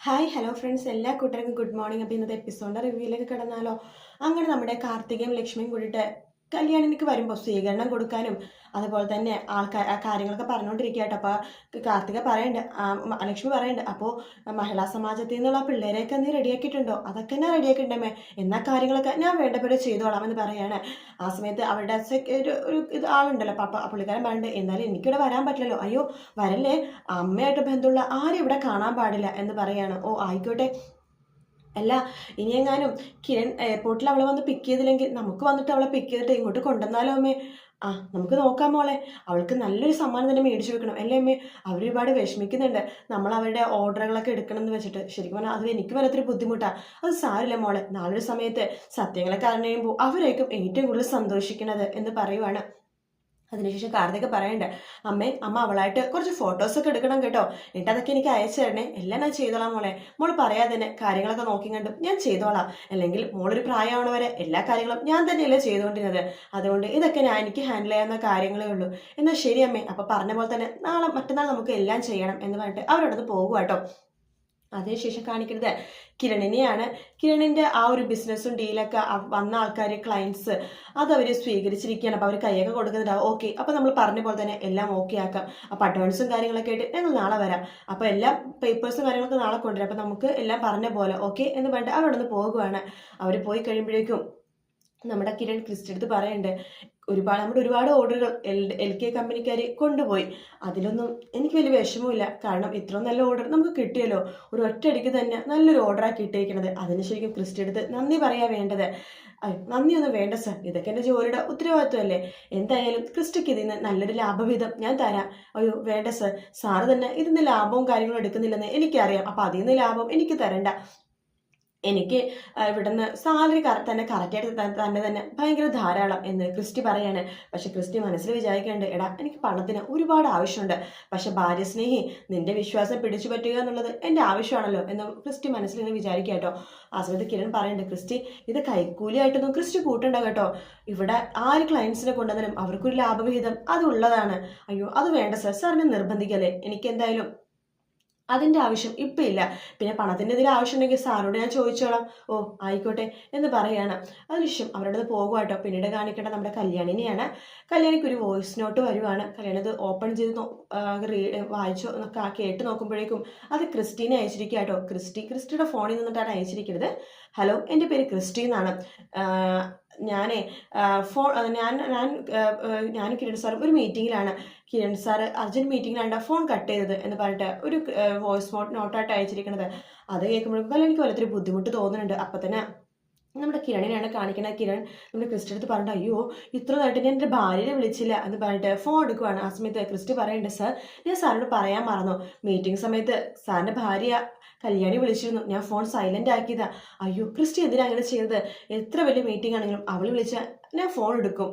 Hi hello friends എല്ലാ കൂട്ടർക്കും good morning അപ്പോൾ ഇന്നത്തെ എപ്പിസോഡിന്റെ റിവ്യൂയിലേക്ക് കിടന്നാലോ. അങ്ങനെ നമ്മുടെ കാർത്തികയും ലക്ഷ്മിയും കൂടിയിട്ട് കല്യാണിക്ക് വരുമ്പോൾ സ്വീകരണം കൊടുക്കാനും അതുപോലെ തന്നെ ആൾക്കാർ കാര്യങ്ങളൊക്കെ പറഞ്ഞുകൊണ്ടിരിക്കുക കേട്ടോ അപ്പോൾ കാർത്തിക പറയുന്നുണ്ട് ലക്ഷ്മി പറയുന്നുണ്ട് അപ്പോൾ മഹിളാ സമാജത്തിൽ നിന്നുള്ള പിള്ളേരെയൊക്കെ നീ റെഡിയാക്കിയിട്ടുണ്ടോ? അതൊക്കെ ഞാൻ റെഡിയാക്കിയിട്ടുണ്ടേ എന്നാ കാര്യങ്ങളൊക്കെ ഞാൻ വേണ്ടപോലെ ചെയ്തോളാം എന്ന് പറയാണ്. ആ സമയത്ത് അവരുടെ ഒരു ഒരു ഇത് ആളുണ്ടല്ലോ പപ്പ പുള്ളിക്കാരൻ പറയുന്നുണ്ട് എന്നാലും എനിക്കിവിടെ വരാൻ പറ്റില്ലല്ലോ. അയ്യോ വരല്ലേ? അമ്മയായിട്ട് ബന്ധമുള്ള ആരും ഇവിടെ കാണാൻ പാടില്ല എന്ന് പറയാണ്. ഓ ആയിക്കോട്ടെ. അല്ല ഇനിയെങ്ങാനും കിരൺ എയർപോർട്ടിൽ അവളെ വന്ന് പിക്ക് ചെയ്തില്ലെങ്കിൽ നമുക്ക് വന്നിട്ട് അവളെ പിക്ക് ചെയ്തിട്ട് ഇങ്ങോട്ട് കൊണ്ടുവന്നാലോ അമ്മേ? ആ നമുക്ക് നോക്കാം മോളെ. അവൾക്ക് നല്ലൊരു സമ്മാനം തന്നെ മേടിച്ചു വെക്കണം. അല്ലേ അമ്മേ? അവരൊരുപാട് വിഷമിക്കുന്നുണ്ട്. നമ്മൾ അവരുടെ ഓർഡറുകളൊക്കെ എടുക്കണം എന്ന് വെച്ചിട്ട്. ശരിക്കും പറഞ്ഞാൽ അത് എനിക്ക് വല്ലാത്തൊരു ബുദ്ധിമുട്ടാണ് അത് സാരില്ല മോളെ. നാളൊരു സമയത്ത് സത്യങ്ങളൊക്കെ അറിഞ്ഞു കഴിയുമ്പോൾ അവരായിരിക്കും ഏറ്റവും കൂടുതൽ സന്തോഷിക്കുന്നത് എന്ന് പറയുവാണ്. അതിനുശേഷം കാർത്തിക പറയണ്ട അമ്മേ അമ്മ അവളായിട്ട് കുറച്ച് ഫോട്ടോസൊക്കെ എടുക്കണം കേട്ടോ. എന്നിട്ട് അതൊക്കെ എനിക്ക് അയച്ചു തരണേ. എല്ലാം ഞാൻ ചെയ്തോളാം മോളെ. മോൾ പറയാതെ തന്നെ കാര്യങ്ങളൊക്കെ നോക്കി കണ്ടും ഞാൻ ചെയ്തോളാം. അല്ലെങ്കിൽ മോളൊരു പ്രായമാവണ വരെ എല്ലാ കാര്യങ്ങളും ഞാൻ തന്നെയല്ലേ ചെയ്തുകൊണ്ടിരുന്നത്. അതുകൊണ്ട് ഇതൊക്കെ ഞാൻ എനിക്ക് ഹാൻഡിൽ ചെയ്യാവുന്ന കാര്യങ്ങളേ ഉള്ളൂ. എന്നാൽ ശരി അമ്മേ. അപ്പം പറഞ്ഞ പോലെ തന്നെ നാളെ മറ്റന്നാൾ നമുക്ക് എല്ലാം ചെയ്യണം എന്ന് പറഞ്ഞിട്ട് അവരോടത് പോകുക കേട്ടോ അതിനുശേഷം കാണിക്കുന്നത് കിരണിനെയാണ്. കിരണിന്റെ ആ ഒരു ബിസിനസ്സും ഡീലൊക്കെ വന്ന ആൾക്കാർ ക്ലയൻസ് അത് അവർ സ്വീകരിച്ചിരിക്കുകയാണ്. അപ്പോൾ അവർ കൈയൊക്കെ കൊടുക്കുന്നുണ്ടാവും ഓക്കെ അപ്പോൾ നമ്മൾ പറഞ്ഞ പോലെ തന്നെ എല്ലാം ഓക്കെ ആക്കാം. അപ്പോൾ അഡ്വാൻസും കാര്യങ്ങളൊക്കെ ആയിട്ട് ഞങ്ങൾ നാളെ വരാം. അപ്പോൾ എല്ലാ പേപ്പേഴ്സും കാര്യങ്ങളൊക്കെ നാളെ കൊണ്ടുവരാം. അപ്പോൾ നമുക്ക് എല്ലാം പറഞ്ഞ പോലെ ഓക്കെ എന്ന് പറഞ്ഞിട്ട് അവിടെ നിന്ന് പോകുവാണ്. അവർ പോയി കഴിയുമ്പോഴേക്കും നമ്മുടെ കിരൺ ക്രിസ്റ്റ് എടുത്ത് പറയണ്ടേ ഒരുപാട് നമ്മുടെ ഒരുപാട് ഓർഡറുകൾ എൽ എൽ കെ കമ്പനിക്കാർ കൊണ്ടുപോയി. അതിലൊന്നും എനിക്ക് വലിയ വിഷമമില്ല കാരണം ഇത്രയും നല്ല ഓർഡർ നമുക്ക് കിട്ടിയല്ലോ. ഒരു ഒറ്റയടിക്ക് തന്നെ നല്ലൊരു ഓർഡറാണ് കിട്ടിയിരിക്കുന്നത് അതിന് ശരിക്കും ക്രിസ്റ്റി എടുത്ത് നന്ദി പറയാ വേണ്ടത്. നന്ദിയൊന്നും വേണ്ട സർ. ഇതൊക്കെ എന്റെ ജോലിയുടെ ഉത്തരവാദിത്വമല്ലേ. എന്തായാലും ക്രിസ്റ്റിക്ക് ഇതിൽ നിന്ന് നല്ലൊരു ലാഭവിധം ഞാൻ തരാം. അയ്യോ വേണ്ട സർ. സാറ് തന്നെ ഇതിന്ന് ലാഭവും കാര്യങ്ങളും എടുക്കുന്നില്ലെന്ന് എനിക്കറിയാം. അപ്പോൾ അതിൽ നിന്ന് ലാഭം എനിക്ക് തരണ്ട. എനിക്ക് ഇവിടുന്ന് സാലറി തന്നെ കറക്റ്റായിട്ട് തന്നെ തന്നെ ഭയങ്കര ധാരാളം എന്ന് ക്രിസ്റ്റി പറയാണ്. പക്ഷെ ക്രിസ്റ്റി മനസ്സിൽ വിചാരിക്കേണ്ട എടാ എനിക്ക് പണത്തിന് ഒരുപാട് ആവശ്യമുണ്ട്. പക്ഷെ ഭാര്യ സ്നേഹി നിന്റെ വിശ്വാസം പിടിച്ചു പറ്റുക എന്നുള്ളത് എന്റെ ആവശ്യമാണല്ലോ എന്ന് ക്രിസ്റ്റി മനസ്സിൽ നിന്ന് വിചാരിക്കുക കേട്ടോ. ആ സമയത്ത് കിരൺ പറയുന്നുണ്ട് ക്രിസ്റ്റി ഇത് കൈക്കൂലിയായിട്ടൊന്നും ക്രിസ്റ്റി കൂട്ടണ്ട കേട്ടോ. ഇവിടെ ആര് ക്ലയൻസിനെ കൊണ്ടുവന്നാലും അവർക്കൊരു ലാഭവിഹിതം അതുള്ളതാണ് അയ്യോ അത് വേണ്ട സർ സാറിനെ നിർബന്ധിക്കല്ലേ? എനിക്ക് എന്തായാലും അതിന്റെ ആവശ്യം ഇപ്പം ഇല്ല. പിന്നെ പണത്തിന്റെ ഇതിൽ ആവശ്യമുണ്ടെങ്കിൽ സാറോട് ഞാൻ ചോദിച്ചോളാം. ഓ ആയിക്കോട്ടെ എന്ന് പറയുകയാണ് അതിനുശേഷം അവരുടെ അടുത്ത് പോകുക കേട്ടോ പിന്നീട് കാണിക്കേണ്ട നമ്മുടെ കല്യാണിനെയാണ്. കല്യാണിക്ക് ഒരു വോയിസ് നോട്ട് വരുവാണ്. കല്യാണി അത് ഓപ്പൺ ചെയ്ത് വായിച്ചു കേട്ട് നോക്കുമ്പോഴേക്കും അത് ക്രിസ്റ്റീനെ അയച്ചിരിക്കുക കേട്ടോ ക്രിസ്റ്റി ക്രിസ്റ്റിയുടെ ഫോണിൽ നിന്നിട്ടാണ് അയച്ചിരിക്കുന്നത് ഹലോ എന്റെ പേര് ക്രിസ്റ്റി എന്നാണ് ഞാനേ ഫോൺ ഞാൻ ഞാൻ ആ, കിരൺ സാർ ഒരു മീറ്റിങ്ങിലാണ്. കിരൺ സാറ് അർജന്റ് മീറ്റിങ്ങിലാണ് ഫോൺ കട്ട് ചെയ്തത് എന്ന് പറഞ്ഞിട്ട് ഒരു വോയിസ് നോട്ട് നോട്ടായിട്ട് അയച്ചിരിക്കുന്നത് അത് കേൾക്കുമ്പോഴേക്കും എനിക്ക് വല്ലത്തൊരു ബുദ്ധിമുട്ട് തോന്നുന്നുണ്ട്. അപ്പം തന്നെ നമ്മുടെ കിരണിനെയാണ് കാണിക്കുന്നത് കിരൺ നമ്മുടെ ക്രിസ്റ്റി അടുത്ത് പറഞ്ഞിട്ട് അയ്യോ ഇത്ര നേരത്തെ ഞാൻ എന്റെ ഭാര്യനെ വിളിച്ചില്ല എന്ന് പറഞ്ഞിട്ട് ഫോൺ എടുക്കുവാണ്. ആ സമയത്ത് ക്രിസ്റ്റി പറയുന്നുണ്ട് സാർ ഞാൻ സാറിനോട് പറയാൻ മറന്നു. മീറ്റിംഗ് സമയത്ത് സാറിന്റെ ഭാര്യ കല്യാണി വിളിച്ചിരുന്നു. ഞാൻ ഫോൺ സൈലന്റ് ആക്കിയതാ. അയ്യോ ക്രിസ്റ്റി എന്തിനാ അങ്ങനെ ചെയ്തത് എത്ര വലിയ മീറ്റിംഗ് ആണെങ്കിലും അവൾ വിളിച്ചാൽ ഞാൻ ഫോൺ എടുക്കും.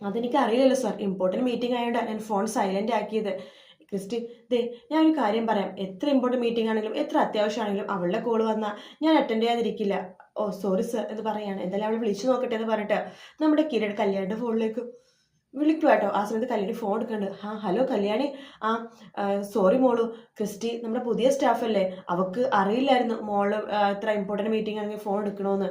അതെനിക്ക് അറിയില്ലല്ലോ സാർ ഇമ്പോർട്ടന്റ് മീറ്റിംഗ് ആയതുകൊണ്ടാണ് ഞാൻ ഫോൺ സൈലന്റ് ആക്കിയത്. ക്രിസ്റ്റി ദേ ഞാൻ ഒരു കാര്യം പറയാം. എത്ര ഇമ്പോർട്ടന്റ് മീറ്റിംഗ് ആണെങ്കിലും എത്ര അത്യാവശ്യമാണെങ്കിലും അവളുടെ കോൾ വന്നാൽ ഞാൻ അറ്റൻഡ് ചെയ്യാതിരിക്കില്ല. ഓ സോറി സർ എന്ന് പറയാണ്. എന്തായാലും അവൾ വിളിച്ചു നോക്കട്ടെ എന്ന് പറഞ്ഞിട്ട് നമ്മുടെ കിരൺ കല്യാണിന്റെ ഫോണിലേക്ക് വിളിക്കുക കേട്ടോ ആ സമയത്ത് കല്യാണി ഫോൺ എടുക്കുന്നുണ്ട്. ആ ഹലോ കല്യാണി. ആ സോറി മോൾ. ക്രിസ്റ്റി നമ്മുടെ പുതിയ സ്റ്റാഫല്ലേ അവക്ക് അറിയില്ലായിരുന്നു മോൾ ഇത്ര ഇമ്പോർട്ടന്റ് മീറ്റിംഗ് ആണെങ്കിൽ ഫോൺ എടുക്കണമെന്ന്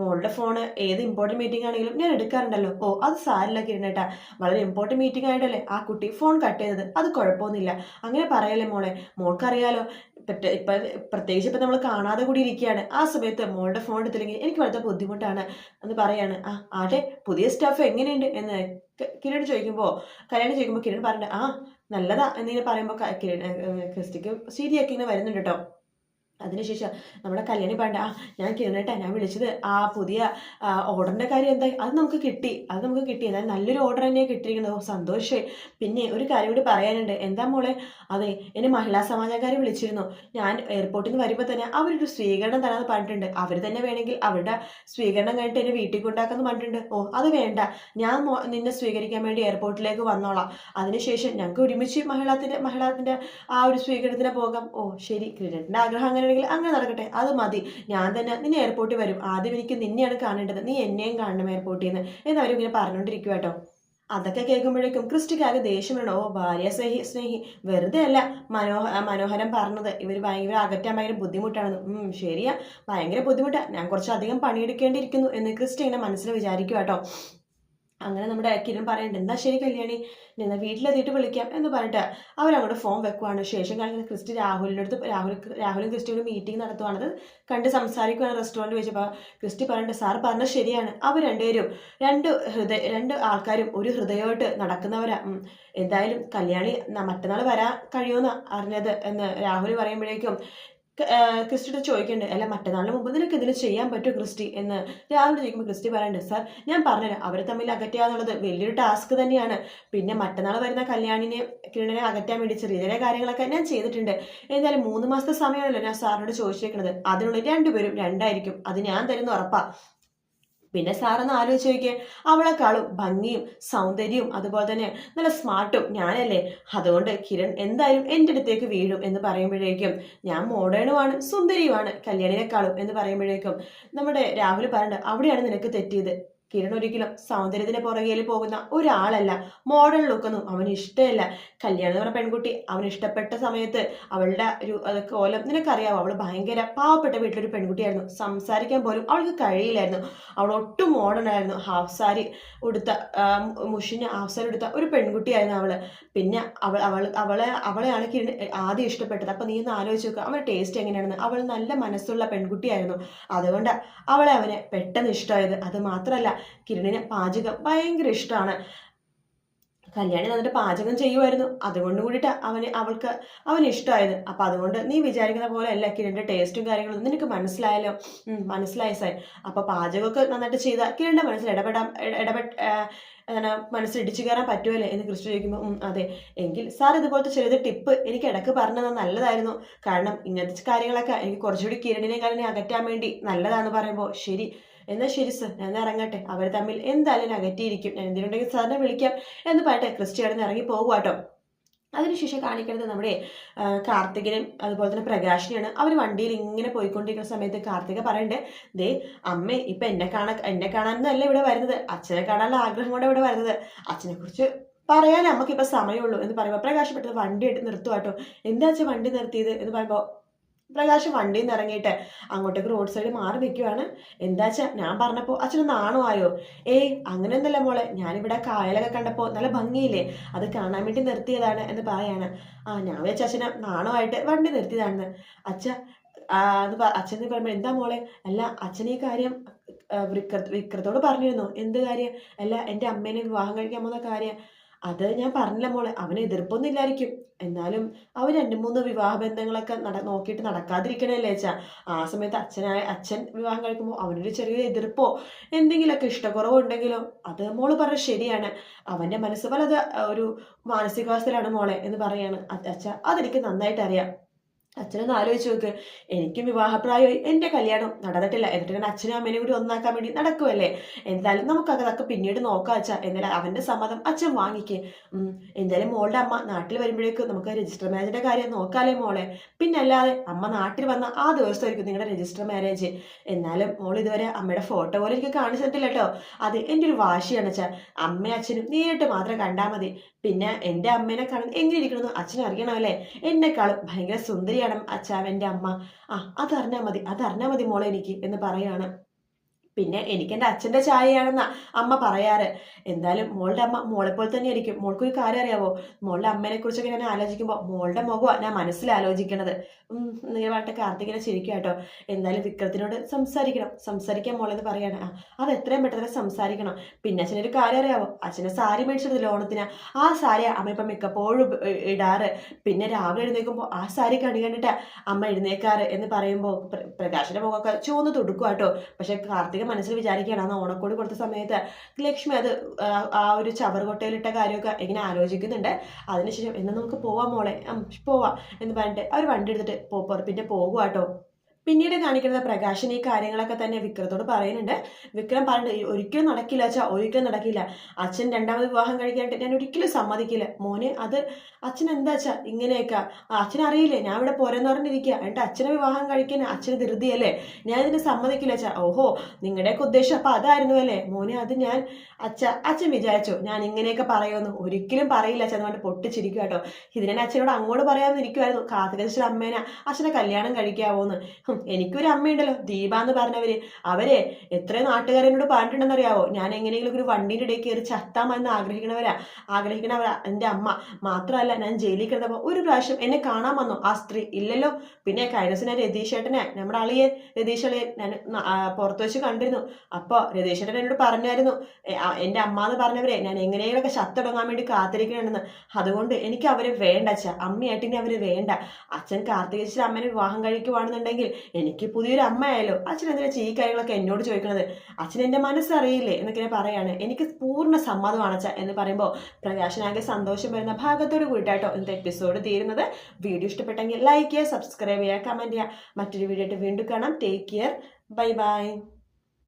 മോളുടെ ഫോൺ ഏത് ഇമ്പോർട്ടന്റ് മീറ്റിംഗ് ആണെങ്കിലും ഞാൻ എടുക്കാറുണ്ടല്ലോ. ഓ അത് സാരില്ല കിരണേട്ടാ. വളരെ ഇമ്പോർട്ടന്റ് മീറ്റിംഗ് ആയിട്ടല്ലേ ആ കുട്ടി ഫോൺ കട്ട് ചെയ്തത്. അത് കുഴപ്പമൊന്നുമില്ല. അങ്ങനെ പറയല്ലേ മോളെ? മോൾക്കറിയാലോ പറ്റ ഇപ്പം പ്രത്യേകിച്ച് ഇപ്പം നമ്മൾ കാണാതെ കൂടി ഇരിക്കുകയാണ് ആ സമയത്ത് മോളുടെ ഫോൺ എടുത്തില്ലെങ്കിൽ എനിക്ക് വളരെ ബുദ്ധിമുട്ടാണ് എന്ന് പറയാണ്. ആ ആട്ടെ പുതിയ സ്റ്റാഫ് എങ്ങനെയുണ്ട്? എന്ന് കിരൺ ചോദിക്കുമ്പോൾ കല്യാണം ചോദിക്കുമ്പോൾ കിരൺ പറഞ്ഞിട്ട് ആ നല്ലതാ എന്നിങ്ങനെ പറയുമ്പോൾ കിരൺ ക്രിസ്റ്റിക്ക് ശരിയാക്കി ഇങ്ങനെ വരുന്നുണ്ട് കേട്ടോ അതിനുശേഷം നമ്മുടെ കല്യാണി പാണ്ട ഞാൻ കിരണേട്ടാ ഞാൻ വിളിച്ചത് ആ പുതിയ ഓർഡറിന്റെ കാര്യം എന്തായി അത് നമുക്ക് കിട്ടി അത് നമുക്ക് കിട്ടി. എന്നാൽ നല്ലൊരു ഓർഡർ തന്നെയാണ് കിട്ടിയിരിക്കുന്നത്. സന്തോഷേ. പിന്നെ ഒരു കാര്യം കൂടി പറയാനുണ്ട്. എന്താ മോളെ? അതെ എന്നെ മഹിളാ സമാജക്കാരെ വിളിച്ചിരുന്നു. ഞാൻ എയർപോർട്ടിൽ നിന്ന് വരുമ്പോൾ തന്നെ അവരൊരു സ്വീകരണം തരാമെന്ന് പറഞ്ഞിട്ടുണ്ട്. അവർ തന്നെ വേണമെങ്കിൽ അവരുടെ സ്വീകരണം കഴിഞ്ഞിട്ട് എന്നെ വീട്ടിൽ കൊണ്ടാക്കാമെന്ന് പറഞ്ഞിട്ടുണ്ട്. ഓ അത് വേണ്ട. ഞാൻ നിന്നെ സ്വീകരിക്കാൻ വേണ്ടി എയർപോർട്ടിലേക്ക് വന്നോളാം. അതിനുശേഷം ഞങ്ങൾക്ക് ഒരുമിച്ച് മഹിളാത്തിന്റെ മഹിളാത്തിന്റെ ആ ഒരു സ്വീകരണത്തിന് പോകാം. ഓ ശരി. കിരണന്റെ ആഗ്രഹം അങ്ങനെയാണെങ്കിൽ അങ്ങനെ നടക്കട്ടെ. അത് മതി. ഞാൻ തന്നെ നിന്നെ എയർപോർട്ടിൽ വരും. ആദ്യം എനിക്ക് നിന്നെയാണ് കാണേണ്ടത്. നീ എന്നെയും കാണണം എയർപോർട്ടിൽ നിന്ന് എന്ന് അവരിങ്ങനെ പറഞ്ഞുകൊണ്ടിരിക്കുക കേട്ടോ. അതൊക്കെ കേൾക്കുമ്പോഴേക്കും ക്രിസ്റ്റിക്ക് ആകെ ദേഷ്യം വേണം ഓ ഭാര്യ സ്നേഹി സ്നേഹി. വെറുതെ അല്ല. മനോഹ മനോഹരം പറഞ്ഞത്. ഇവർ ഭയങ്കര അകറ്റാൻ ഭയങ്കര ബുദ്ധിമുട്ടാണെന്ന്. ശരിയാ. ഭയങ്കര ബുദ്ധിമുട്ടാണ് ഞാൻ കുറച്ചധികം പണിയെടുക്കേണ്ടിയിരിക്കുന്നു എന്ന് ക്രിസ്റ്റി ഇങ്ങനെ മനസ്സിൽ വിചാരിക്കുക കേട്ടോ. അങ്ങനെ നമ്മുടെ കിരൺ പറയണ്ട എന്താ ശരി കല്യാണി ഞാൻ വീട്ടിലെത്തിയിട്ട് വിളിക്കാം എന്ന് പറഞ്ഞിട്ട് അവരങ്ങോട്ട് ഫോം വെക്കുവാണ്. ശേഷം കാണിക്കുന്ന ക്രിസ്റ്റി രാഹുലിന്റെ അടുത്ത് രാഹുൽ രാഹുലും ക്രിസ്റ്റിയോട് മീറ്റിംഗ് നടത്തുവാണത് കണ്ട് സംസാരിക്കുകയാണ് റെസ്റ്റോറന്റ് വെച്ചപ്പോൾ ക്രിസ്റ്റി പറഞ്ഞിട്ട് സാർ പറഞ്ഞത് ശരിയാണ്. അവർ രണ്ടുപേരും രണ്ട് ഹൃദയ രണ്ട് ആൾക്കാരും ഒരു ഹൃദയമായിട്ട് നടക്കുന്നവരാ. എന്തായാലും കല്യാണി മറ്റന്നാൾ വരാൻ കഴിയുമെന്ന് അറിഞ്ഞത് എന്ന് രാഹുൽ പറയുമ്പോഴേക്കും ക്രിസ്റ്റിയോട് ചോദിക്കുന്നുണ്ട് അല്ല മറ്റന്നാളിന് മുമ്പ് നിനക്ക് ഇതിന് ചെയ്യാൻ പറ്റുമോ ക്രിസ്റ്റി? എന്ന്. രാവിലെ ചോദിക്കുമ്പോൾ ക്രിസ്റ്റി പറയുന്നുണ്ട് സാർ ഞാൻ പറഞ്ഞുതരാം. അവരെ തമ്മിൽ അകറ്റുക എന്നുള്ളത് വലിയൊരു ടാസ്ക് തന്നെയാണ്. പിന്നെ മറ്റന്നാൾ വരുന്ന കല്യാണിനെ കിരണിനെ അകറ്റാൻ വേണ്ടി ചെറിയ ചെറിയ കാര്യങ്ങളൊക്കെ ഞാൻ ചെയ്തിട്ടുണ്ട്. എന്തായാലും മൂന്ന് മാസത്തെ സമയമല്ലോ ഞാൻ സാറിനോട് ചോദിച്ചേക്കുന്നത് അതിനുള്ളിൽ രണ്ടുപേരും രണ്ടായിരിക്കും. അത് ഞാൻ തരുന്ന ഉറപ്പാ. പിന്നെ സാറൊന്ന് ആലോചിച്ച് നോക്കിയേ. അവളെക്കാളും ഭംഗിയും സൗന്ദര്യവും അതുപോലെ തന്നെ നല്ല സ്മാർട്ടും ഞാനല്ലേ. അതുകൊണ്ട് കിരൺ എന്തായാലും എന്റെ അടുത്തേക്ക് വീഴും എന്ന് പറയുമ്പോഴേക്കും ഞാൻ മോഡേണുമാണ് സുന്ദരിയുമാണ് കല്യാണിനെക്കാളും എന്ന് പറയുമ്പോഴേക്കും നമ്മുടെ രാഹുൽ പറഞ്ഞിട്ട് അവിടെയാണ് നിനക്ക് തെറ്റിയത്. കിരൺ ഒരിക്കലും സൗന്ദര്യത്തിന് പുറകേൽ പോകുന്ന ഒരാളല്ല. മോഡേൺ ലുക്കൊന്നും അവന് ഇഷ്ടമല്ല. കല്യാണം എന്ന് പറഞ്ഞ പെൺകുട്ടി അവന് ഇഷ്ടപ്പെട്ട സമയത്ത് അവളുടെ ഒരു കോലം നിനക്കറിയാവോ? അവൾ ഭയങ്കര പാവപ്പെട്ട വീട്ടിലൊരു പെൺകുട്ടിയായിരുന്നു. സംസാരിക്കാൻ പോലും അവൾക്ക് കഴിയില്ലായിരുന്നു. അവൾ ഒട്ടും മോഡേൺ ആയിരുന്നു. ഹാഫ് സാരി ഉടുത്ത മുഷിന് ഹാഫ് സാരി ഉടുത്ത ഒരു പെൺകുട്ടിയായിരുന്നു അവൾ. പിന്നെ അവൾ അവൾ അവളെ അവളെയാണ് കിരൺ ആദ്യം ഇഷ്ടപ്പെട്ടത്. അപ്പൊ നീ ഒന്ന് ആലോചിച്ച് നോക്കുക അവളുടെ ടേസ്റ്റ് എങ്ങനെയാണെന്ന്. അവൾ നല്ല മനസ്സുള്ള പെൺകുട്ടിയായിരുന്നു. അതുകൊണ്ട് അവളെ അവനെ പെട്ടെന്ന് ഇഷ്ടമായത്. അത് മാത്രമല്ല കിരണിന് പാചകം ഭയങ്കര ഇഷ്ടമാണ് കല്യാണി എന്നിട്ട് പാചകം ചെയ്യുമായിരുന്നു അതുകൊണ്ട് കൂടിയിട്ട് അവന് അവൾക്ക് അവന് ഇഷ്ടമായത് അപ്പം അതുകൊണ്ട് നീ വിചാരിക്കുന്ന പോലെ അല്ല കിരണിന്റെ ടേസ്റ്റും കാര്യങ്ങളും നിനക്ക് മനസ്സിലായല്ലോ? മനസ്സിലായ സാർ അപ്പോൾ പാചകമൊക്കെ നന്നായിട്ട് ചെയ്താൽ കിരണിന്റെ മനസ്സിൽ ഇടപെടാൻ ഇട- ഇടപെട്ട് അങ്ങനെ ഇടിച്ചു കയറാൻ പറ്റുമല്ലേ എന്ന് കൃഷ്ണ ചോദിക്കുമ്പോൾ അതെ. എങ്കിൽ സാർ ഇതുപോലത്തെ ചെറിയ ടിപ്പ് എനിക്ക് ഇടയ്ക്ക് പറഞ്ഞത് നല്ലതായിരുന്നു. കാരണം ഇങ്ങനത്തെ കാര്യങ്ങളൊക്കെ എനിക്ക് കുറച്ചുകൂടി കിരണിനെ കാലിനെ അകറ്റാൻ വേണ്ടി നല്ലതാണെന്ന് പറയുമ്പോൾ ശരി. എന്നാൽ ശരി സർ ഞാൻ ഇറങ്ങട്ടെ. അവർ തമ്മിൽ എന്തായാലും അകറ്റിയിരിക്കും. ഞാൻ എന്തിനുണ്ടെങ്കിൽ സാറിനെ വിളിക്കാം എന്ന് പറയട്ടെ. ക്രിസ്റ്റിയാണെന്ന് ഇറങ്ങി പോകുവാട്ടോ അതിനുശേഷം കാണിക്കുന്നത് നമ്മുടെ കാർത്തികനും അതുപോലെ തന്നെ പ്രകാശിനെയാണ്. അവർ വണ്ടിയിൽ ഇങ്ങനെ പോയിക്കൊണ്ടിരിക്കുന്ന സമയത്ത് കാർത്തിക പറയണ്ടേ ദേ അമ്മേ ഇപ്പം എന്നെ കാണാൻ എന്നെ കാണാനൊന്നല്ല ഇവിടെ വരുന്നത്. അച്ഛനെ കാണാനുള്ള ആഗ്രഹം കൂടെ ഇവിടെ വരുന്നത്. അച്ഛനെക്കുറിച്ച് പറയാൻ നമുക്കിപ്പോൾ സമയമുള്ളൂ എന്ന് പറയുമ്പോൾ പ്രകാശപ്പെട്ടത് വണ്ടി എടുത്ത് നിർത്തുവാട്ടോ എന്താ അച്ഛൻ വണ്ടി നിർത്തിയത്? എന്ന് പറയുമ്പോൾ പ്രകാശ് വണ്ടിയിൽ നിന്ന് ഇറങ്ങിയിട്ട് അങ്ങോട്ടേക്ക് റോഡ് സൈഡ് മാറി നിൽക്കുവാണ് എന്താച്ചാ ഞാൻ പറഞ്ഞപ്പോൾ അച്ഛന് നാണമായോ? ഏയ് അങ്ങനെയൊന്നുമല്ല മോളെ. ഞാനിവിടെ കായലൊക്കെ കണ്ടപ്പോൾ നല്ല ഭംഗിയില്ലേ? അത് കാണാൻ വേണ്ടി നിർത്തിയതാണ് എന്ന് പറയാണ്. ആ ഞാൻ വെച്ച അച്ഛനെ നാണമായിട്ട് വണ്ടി നിർത്തിയതാണെന്ന്. അച്ഛ അത് അച്ഛനെ പറയുമ്പോൾ എന്താ മോളെ? അല്ല അച്ഛൻ ഈ കാര്യം ആ, വിക്ര വിക്രത്തോട് പറഞ്ഞിരുന്നു. എന്ത് കാര്യം? അല്ല എന്റെ അമ്മേനെ വിവാഹം കഴിക്കാൻ പോകുന്ന കാര്യം. അത് ഞാൻ പറഞ്ഞില്ല മോളെ. അവന് എതിർപ്പൊന്നും ഇല്ലായിരിക്കും. എന്നാലും അവർ രണ്ട് മൂന്ന് വിവാഹ ബന്ധങ്ങളൊക്കെ നട നോക്കിയിട്ട് നടക്കാതിരിക്കണല്ലേ വെച്ചാൽ ആ സമയത്ത് അച്ഛനായ അച്ഛൻ വിവാഹം കഴിക്കുമ്പോൾ അവനൊരു ചെറിയ എതിർപ്പോ എന്തെങ്കിലുമൊക്കെ ഇഷ്ടക്കുറവോ ഉണ്ടെങ്കിലോ അത് മോൾ പറഞ്ഞ ശരിയാണ്. അവന്റെ മനസ്സ് പലത് ഒരു മാനസികാവസ്ഥയിലാണ് മോളെ എന്ന് പറയാണ് അച്ഛ. അതെനിക്ക് നന്നായിട്ട് അറിയാം അച്ഛനൊന്ന് ആലോചിച്ച് നോക്ക്. എനിക്കും വിവാഹപ്രായമായി. എന്റെ കല്യാണം നടന്നിട്ടില്ല. എന്നിട്ട് ഞാൻ അച്ഛനും അമ്മേനെ കൂടി ഒന്നാക്കാൻ വേണ്ടി നടക്കുമല്ലേ എന്തായാലും നമുക്ക് അതൊക്കെ പിന്നീട് നോക്കാം അച്ഛാ. എന്നാലും അവന്റെ സമ്മതം അച്ഛൻ വാങ്ങിക്കേ. എന്തായാലും മോളുടെ അമ്മ നാട്ടിൽ വരുമ്പോഴേക്കും നമുക്ക് രജിസ്റ്റർ മാരേജിന്റെ കാര്യം നോക്കാലേ മോളെ. പിന്നെ അല്ലാതെ അമ്മ നാട്ടിൽ വന്ന ആ ദിവസമായിരിക്കും നിങ്ങളുടെ രജിസ്റ്റർ മാരേജ് എന്നാലും മോൾ ഇതുവരെ അമ്മയുടെ ഫോട്ടോ പോലെ എനിക്ക് കാണിച്ചു തന്നിട്ടില്ല കേട്ടോ. അത് എന്റെ ഒരു വാശിയാണ് അച്ഛാ. അമ്മയും അച്ഛനും നേരിട്ട് മാത്രം കണ്ടാൽ മതി. പിന്നെ എന്റെ അമ്മേനെ കാണാൻ എങ്ങനെ ഇരിക്കണമെന്ന് അച്ഛൻ അറിയണമല്ലേ എന്നെക്കാളും ഭയങ്കര സുന്ദരിയാണ് അച്ഛാവന്റെ അമ്മ. ആ അതറിഞ്ഞാൽ മതി അതറിഞ്ഞാൽ മതി മോളെ എനിക്ക് എന്ന് പറയാണ്. പിന്നെ എനിക്ക് എന്റെ അച്ഛന്റെ ചായയാണെന്നാ അമ്മ പറയാറ്. എന്തായാലും മോളുടെ അമ്മ മോളെ പോലെ തന്നെ ആയിരിക്കും മോൾക്കൊരു കാര്യം അറിയാവോ? മോളുടെ അമ്മേനെ കുറിച്ചൊക്കെ ഞാൻ ആലോചിക്കുമ്പോൾ മോളുടെ മുഖമാണ് ഞാൻ മനസ്സിൽ ആലോചിക്കണത് നീളമായിട്ട് കാർത്തികനെ ചിരിക്കുക കേട്ടോ. എന്തായാലും വിക്രത്തിനോട് സംസാരിക്കണം. സംസാരിക്കാൻ മോളെന്ന് പറയാണ്. അത് എത്രയും പെട്ടെന്ന് സംസാരിക്കണം. പിന്നെ അച്ഛനൊരു കാര്യം അറിയാവോ? അച്ഛനെ സാരി മേടിച്ചത് ലോണത്തിന്. ആ സാരി അമ്മ ഇപ്പം മിക്കപ്പോഴും ഇടാറ്. പിന്നെ രാവിലെ എഴുന്നേൽക്കുമ്പോൾ ആ സാരി കണി കണ്ടിട്ട് അമ്മ എഴുന്നേക്കാറ് എന്ന് പറയുമ്പോൾ പ്ര- പ്രകാശിന്റെ മുഖമൊക്കെ ചുവന്ന് തുടുക്കും കേട്ടോ. പക്ഷെ കാർത്തിക മനസ്സിൽ വിചാരിക്കുകയാണ് അന്ന് ഓണക്കോടി കൊടുത്ത സമയത്ത് ലക്ഷ്മി അത് ആ, ഒരു ചവറുകൊട്ടയിലിട്ട കാര്യമൊക്കെ ഇങ്ങനെ ആലോചിക്കുന്നുണ്ട്. അതിനുശേഷം എന്നാൽ നമുക്ക് പോവാം മോളെ? പോവാം എന്ന് പറഞ്ഞിട്ട് അവർ വണ്ടി എടുത്തിട്ട് പോ- പിന്നെ പോകുക കേട്ടോ പിന്നീട് കാണിക്കുന്നത് പ്രകാശൻ ഈ കാര്യങ്ങളൊക്കെ തന്നെ വിക്രത്തോട് പറയുന്നുണ്ട്. വിക്രം പറയുന്നുണ്ട് ഒരിക്കലും നടക്കില്ല അച്ഛാ ഒരിക്കലും നടക്കില്ല. അച്ഛൻ രണ്ടാമത് വിവാഹം കഴിക്കാനായിട്ട് ഞാൻ ഒരിക്കലും സമ്മതിക്കില്ല. മോനെ അത് അച്ഛൻ എന്താ അച്ഛാ ഇങ്ങനെയൊക്കെ? അച്ഛൻ അറിയില്ലേ ഞാൻ ഇവിടെ പോരെന്ന് പറഞ്ഞിരിക്കുക എന്നിട്ട് അച്ഛനെ വിവാഹം കഴിക്കാൻ അച്ഛന് ധൃതിയല്ലേ? ഞാൻ ഇതിന് സമ്മതിക്കില്ല അച്ഛാ. ഓഹോ നിങ്ങളുടെയൊക്കെ ഉദ്ദേശം അപ്പം അതായിരുന്നു അല്ലേ? മോനെ അത് ഞാൻ അച്ഛ അച്ഛൻ വിചാരിച്ചു. ഞാൻ ഇങ്ങനെയൊക്കെ പറയുമെന്ന്. ഒരിക്കലും പറയില്ല അച്ഛൻ അതുകൊണ്ട് പൊട്ടിച്ചിരിക്കുക കേട്ടോ ഇതിനെ അച്ഛനോട് അങ്ങോട്ട് പറയാമെന്നിരിക്കുമായിരുന്നു കാർത്തിക അമ്മേനെ അച്ഛനെ കല്യാണം കഴിക്കാവോന്ന്. എനിക്കൊരു അമ്മയുണ്ടല്ലോ ദീപ എന്ന് പറഞ്ഞവര്. അവരെ എത്ര നാട്ടുകാരനോട് പറഞ്ഞിട്ടുണ്ടെന്നറിയാവോ? ഞാൻ എങ്ങനെയെങ്കിലും ഒരു വണ്ടീന്റെ ഇടയിൽ കയറി ചത്താമെന്ന് ആഗ്രഹിക്കണവരാ. ആഗ്രഹിക്കണവരാ എന്റെ അമ്മ. മാത്രമല്ല ഞാൻ ജയിലിൽ കിടന്നപ്പോൾ ഒരു പ്രാവശ്യം എന്നെ കാണാൻ വന്നു. ആ സ്ത്രീ ഇല്ലല്ലോ. പിന്നെ കൈനസിനെ രതീഷേട്ടനെ നമ്മുടെ അളിയെ രതീഷ് അളിയെ ഞാൻ പുറത്തു വെച്ച് കണ്ടിരുന്നു. അപ്പോൾ രതീഷ് ഏട്ടൻ എന്നോട് പറഞ്ഞായിരുന്നു എന്റെ അമ്മ എന്ന് പറഞ്ഞവരെ ഞാൻ എങ്ങനെയെങ്കിലൊക്കെ ശത്തൊടങ്ങാൻ വേണ്ടി കാത്തിരിക്കണമെന്ന് അതുകൊണ്ട് എനിക്ക് അവരെ വേണ്ട അച്ഛ അമ്മയായിട്ട് ഇനി അവർ വേണ്ട. അച്ഛൻ കാർത്തികേശ്വര അമ്മനെ വിവാഹം കഴിക്കുവാണെന്നുണ്ടെങ്കിൽ എനിക്ക് പുതിയൊരു അമ്മയായാലോ അച്ഛൻ എന്തിനാ ഈ കാര്യങ്ങളൊക്കെ എന്നോട് ചോദിക്കുന്നത് അച്ഛൻ എന്റെ മനസ്സറിയില്ലേ? എന്നൊക്കെ ഞാൻ പറയാണ്. എനിക്ക് പൂർണ സമ്മതമാണ് അച്ഛ എന്ന് പറയുമ്പോൾ പ്രകാശനാകെ സന്തോഷം വരുന്ന ഭാഗത്തോട് കൂടിയിട്ടോ ഇന്നത്തെ എപ്പിസോഡ് തീരുന്നത്. വീഡിയോ ഇഷ്ടപ്പെട്ടെങ്കിൽ ലൈക്ക് ചെയ്യുക സബ്സ്ക്രൈബ് ചെയ്യുക കമന്റ് ചെയ്യുക. മറ്റൊരു വീഡിയോ ആയിട്ട് വീണ്ടും കാണാം. Take care bye bye